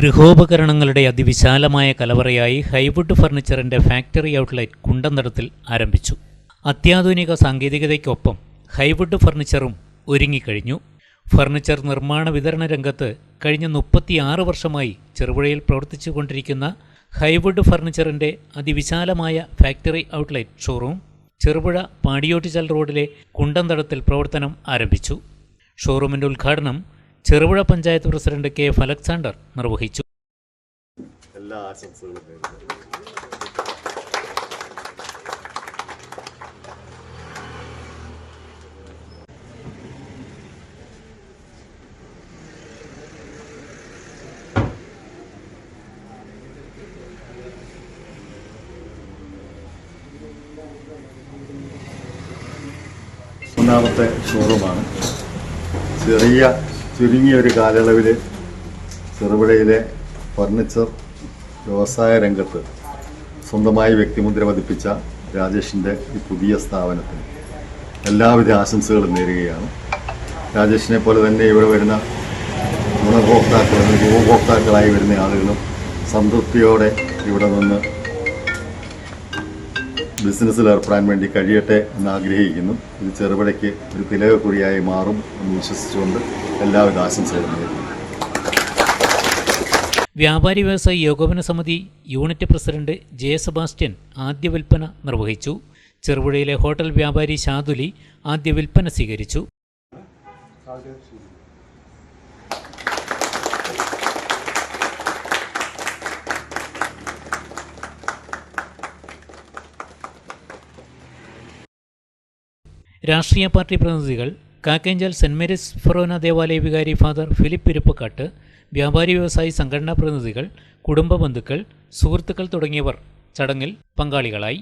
ഗൃഹോപകരണങ്ങളുടെ അതിവിശാലമായ കലവറയായി ഹൈവുഡ് ഫർണിച്ചറിന്റെ factory outlet കുണ്ടന്തടത്തിൽ ആരംഭിച്ചു. അത്യാധുനിക സാങ്കേതികതയ്ക്കൊപ്പം ഹൈവുഡ് ഫർണിച്ചറും ഒരുങ്ങിക്കഴിഞ്ഞു. ഫർണിച്ചർ നിർമ്മാണ വിതരണ രംഗത്ത് കഴിഞ്ഞ മുപ്പത്തിയാറ് വർഷമായി ചെറുപുഴയിൽ പ്രവർത്തിച്ചു കൊണ്ടിരിക്കുന്ന ഹൈവുഡ് ഫർണിച്ചറിന്റെ അതിവിശാലമായ factory outlet showroom Cherupuzha Padiyottuchal റോഡിലെ കുണ്ടന്തടത്തിൽ പ്രവർത്തനം ആരംഭിച്ചു. ഷോറൂമിന്റെ ഉദ്ഘാടനം ചെറുപുഴ പഞ്ചായത്ത് പ്രസിഡന്റ് കെ ഫലക്സാണ്ടർ അലക്സാണ്ടർ നിർവഹിച്ചു. എല്ലാ ആശംസകളും ഷോറൂമാണ്. ചെറിയ ചുരുങ്ങിയ ഒരു കാലയളവിൽ ചെറുപുഴയിലെ ഫർണിച്ചർ വ്യവസായ രംഗത്ത് സ്വന്തമായി വ്യക്തിമുദ്ര പതിപ്പിച്ച രാജേഷിന്റെ ഈ പുതിയ സ്ഥാപനത്തിന് എല്ലാവിധ ആശംസകളും നേരുകയാണ്. രാജേഷിനെ പോലെ തന്നെ ഇവിടെ വരുന്ന ഗുണഭോക്താക്കൾ ഉപഭോക്താക്കളായി വരുന്ന ആളുകളും സംതൃപ്തിയോടെ ഇവിടെ നിന്ന് ബിസിനസ്സിൽ ഏർപ്പെടാൻ വേണ്ടി കഴിയട്ടെ എന്ന് ആഗ്രഹിക്കുന്നു ഇത് ചെറുപടയ്ക്ക് ഒരു തിലകക്കുറിയായി മാറും എന്ന് വിശ്വസിച്ചുകൊണ്ട് എല്ലാവിധ ആശംസകളും നേരുന്നു. വ്യാപാരി വ്യവസായി ഏകോപന സമിതി യൂണിറ്റ് പ്രസിഡന്റ് ജെ സെബാസ്റ്റ്യൻ ആദ്യ വിൽപ്പന നിർവഹിച്ചു. ചെറുപുഴയിലെ ഹോട്ടൽ വ്യാപാരി ഷാദുലി ആദ്യ വിൽപ്പന സ്വീകരിച്ചു. രാഷ്ട്രീയ പാർട്ടി പ്രതിനിധികൾ കാക്കേഞ്ചൽ സെന്റ് മേരീസ് ഫൊറോന ദേവാലയ വികാരി ഫാദർ ഫിലിപ്പ് ഇരുപ്പക്കാട്ട് വ്യാപാരി വ്യവസായി സംഘടനാ പ്രതിനിധികൾ കുടുംബ ബന്ധുക്കൾ സുഹൃത്തുക്കൾ തുടങ്ങിയവർ ചടങ്ങിൽ പങ്കാളികളായി.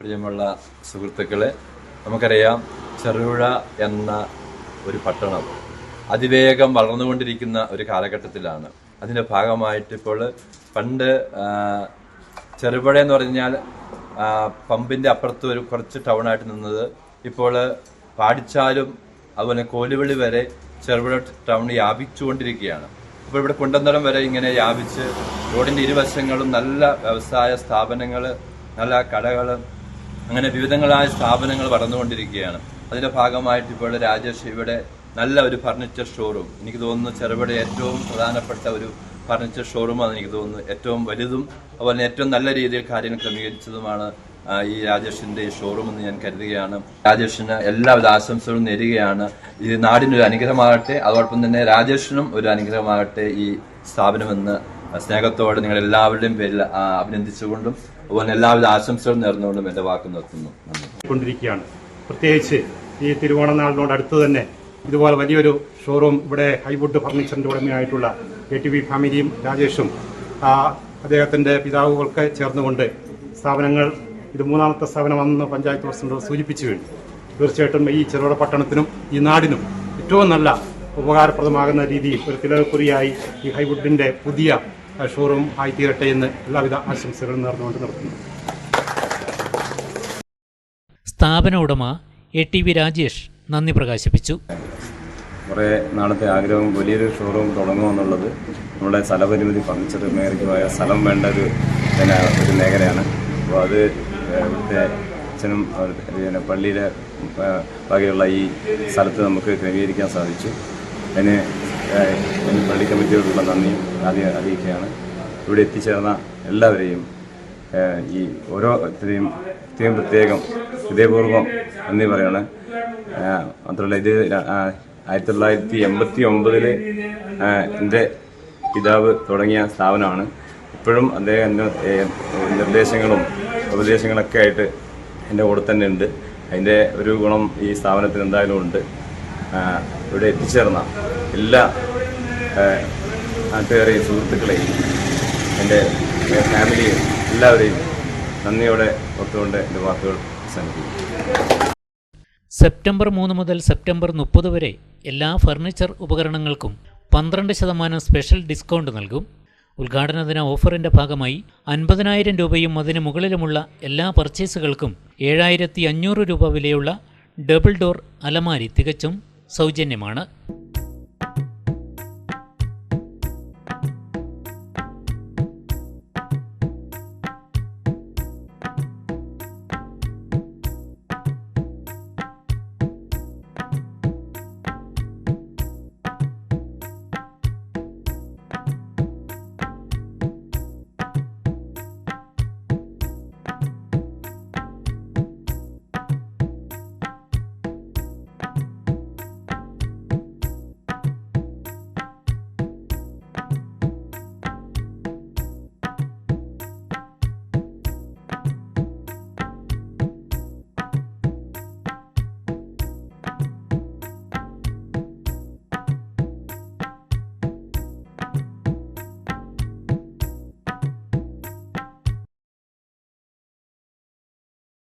പ്രിയമുള്ള സുഹൃത്തുക്കളെ നമുക്കറിയാം ചെറുപുഴ എന്ന ഒരു പട്ടണം അതിവേഗം വളർന്നുകൊണ്ടിരിക്കുന്ന ഒരു കാലഘട്ടത്തിലാണ്. അതിന്റെ ഭാഗമായിട്ട് ഇപ്പോൾ പണ്ട് ചെറുപുഴ എന്ന് പറഞ്ഞാൽ പമ്പിന്റെ അപ്പുറത്ത് ഒരു കുറച്ച് ടൗണായിട്ട് നിന്നത്. ഇപ്പോൾ പാടിച്ചാലും അതുപോലെ കോലുവിളി വരെ ചെറുപുഴ ടൗൺ വ്യാപിച്ചുകൊണ്ടിരിക്കുകയാണ്. അപ്പോൾ ഇവിടെ കുണ്ടന്തളം വരെ ഇങ്ങനെ വ്യാപിച്ച് റോഡിന്റെ ഇരുവശങ്ങളും നല്ല വ്യവസായ സ്ഥാപനങ്ങൾ നല്ല കടകൾ അങ്ങനെ വിവിധങ്ങളായ സ്ഥാപനങ്ങൾ വളർന്നുകൊണ്ടിരിക്കുകയാണ്. അതിന്റെ ഭാഗമായിട്ട് ഇപ്പോൾ രാജേഷ് ഇവിടെ നല്ല ഒരു ഫർണിച്ചർ ഷോറൂം എനിക്ക് തോന്നുന്നു ചെറുപടി ഏറ്റവും പ്രധാനപ്പെട്ട ഒരു ഫർണിച്ചർ ഷോറൂമാണ് എനിക്ക് തോന്നുന്നു. ഏറ്റവും വലുതും അതുപോലെ ഏറ്റവും നല്ല രീതിയിൽ കാര്യങ്ങൾ ക്രമീകരിച്ചതുമാണ് ഈ രാജേഷിന്റെ ഷോറൂം എന്ന് ഞാൻ കരുതുകയാണ്. രാജേഷിന് എല്ലാവിധ ആശംസകളും നേരുകയാണ്. ഇത് നാടിനൊരു അനുഗ്രഹമാകട്ടെ. അതോടൊപ്പം തന്നെ രാജേഷിനും ഒരു അനുഗ്രഹമാകട്ടെ ഈ സ്ഥാപനമെന്ന് സ്നേഹത്തോടെ നിങ്ങൾ എല്ലാവരുടെയും പേരിൽ അഭിനന്ദിച്ചുകൊണ്ടും അതുപോലെ എല്ലാവിധ ആശംസകളും നേർന്നുകൊണ്ടും എന്റെ വാക്ക് നിർത്തുന്നു. പ്രത്യേകിച്ച് ഈ തിരുവോണനാളിനോട് അടുത്ത് തന്നെ ഇതുപോലെ വലിയൊരു ഷോറൂം ഇവിടെ ഹൈവുഡ് ഫർണിച്ചറിന്റെ ഉടമയായിട്ടുള്ള എ ടി വി ഫാമിലിയും രാജേഷും അദ്ദേഹത്തിന്റെ പിതാവുകൾക്ക് ചേർന്നുകൊണ്ട് സ്ഥാപനങ്ങൾ ഇത് മൂന്നാമത്തെ സ്ഥാപനമാണെന്ന് പഞ്ചായത്ത് പ്രസിഡന്റ് സൂചിപ്പിച്ചു കഴിഞ്ഞു തീർച്ചയായിട്ടും ഈ ചെറുകിട പട്ടണത്തിനും ഈ നാടിനും ഏറ്റവും നല്ല ഉപകാരപ്രദമാകുന്ന രീതിയിൽ ഒരു തിലകക്കുറിയായി ഈ ഹൈവുഡിന്റെ പുതിയ ഷോറൂം ആയിത്തീരട്ടെ എന്ന് എല്ലാവിധ ആശംസകളും നേർന്നുകൊണ്ട് നടത്തുന്നു സ്ഥാപന ഉടമ എ ടി വി രാജേഷ് നന്ദി പ്രകാശിപ്പിച്ചു. കുറേ നാളത്തെ ആഗ്രഹം വലിയൊരു ഷോറൂം തുടങ്ങുമെന്നുള്ളത് നമ്മുടെ സ്ഥലപരിമിതി ഫർണിച്ചർ മേഖലയ്ക്കുമായ സ്ഥലം വേണ്ട ഒരു പിന്നെ ഒരു മേഖലയാണ്. അപ്പോൾ അത് ഇവിടുത്തെ അച്ഛനും പിന്നെ പള്ളിയിലെ ബാക്കിയുള്ള ഈ സ്ഥലത്ത് നമുക്ക് ക്രമീകരിക്കാൻ സാധിച്ചു. അതിന് പള്ളി കമ്മിറ്റിയോടുള്ള നന്ദി ആദ്യം അറിയിക്കുകയാണ്. ഇവിടെ എത്തിച്ചേർന്ന എല്ലാവരെയും ഈ ഓരോരുത്തരെയും പ്രത്യേകം പ്രത്യേകം ഹൃദയപൂർവം നന്ദി പറയാണ്. മാത്രമല്ല ഇത് ആയിരത്തി തൊള്ളായിരത്തി എൺപത്തി ഒമ്പതിൽ എന്റെ പിതാവ് തുടങ്ങിയ സ്ഥാപനമാണ്. ഇപ്പോഴും അദ്ദേഹം നിർദ്ദേശങ്ങളും ഉപദേശങ്ങളൊക്കെ ആയിട്ട് എന്റെ കൂടെ തന്നെ ഉണ്ട്. അതിന്റെ ഒരു ഗുണം ഈ സ്ഥാപനത്തിന് എന്തായാലും ഉണ്ട്. ഇവിടെ എത്തിച്ചേർന്ന എല്ലാ നാട്ടുകാരെയും സുഹൃത്തുക്കളെയും എന്റെ ഫാമിലിയും എല്ലാവരെയും നന്ദിയോടെ ഓർത്തുകൊണ്ട് എന്റെ വാക്കുകൾ അവസാനിപ്പിക്കുന്നു. സെപ്റ്റംബർ മൂന്ന് മുതൽ സെപ്റ്റംബർ മുപ്പത് വരെ എല്ലാ ഫർണിച്ചർ ഉപകരണങ്ങൾക്കും പന്ത്രണ്ട് ശതമാനം സ്പെഷ്യൽ ഡിസ്കൗണ്ട് നൽകും. ഉദ്ഘാടന ദിന ഓഫറിന്റെ ഭാഗമായി അൻപതിനായിരം രൂപയും അതിന് മുകളിലുമുള്ള എല്ലാ പർച്ചേസുകൾക്കും ഏഴായിരത്തി അഞ്ഞൂറ് രൂപ വിലയുള്ള ഡബിൾ ഡോർ അലമാരി തികച്ചും സൗജന്യമാണ്.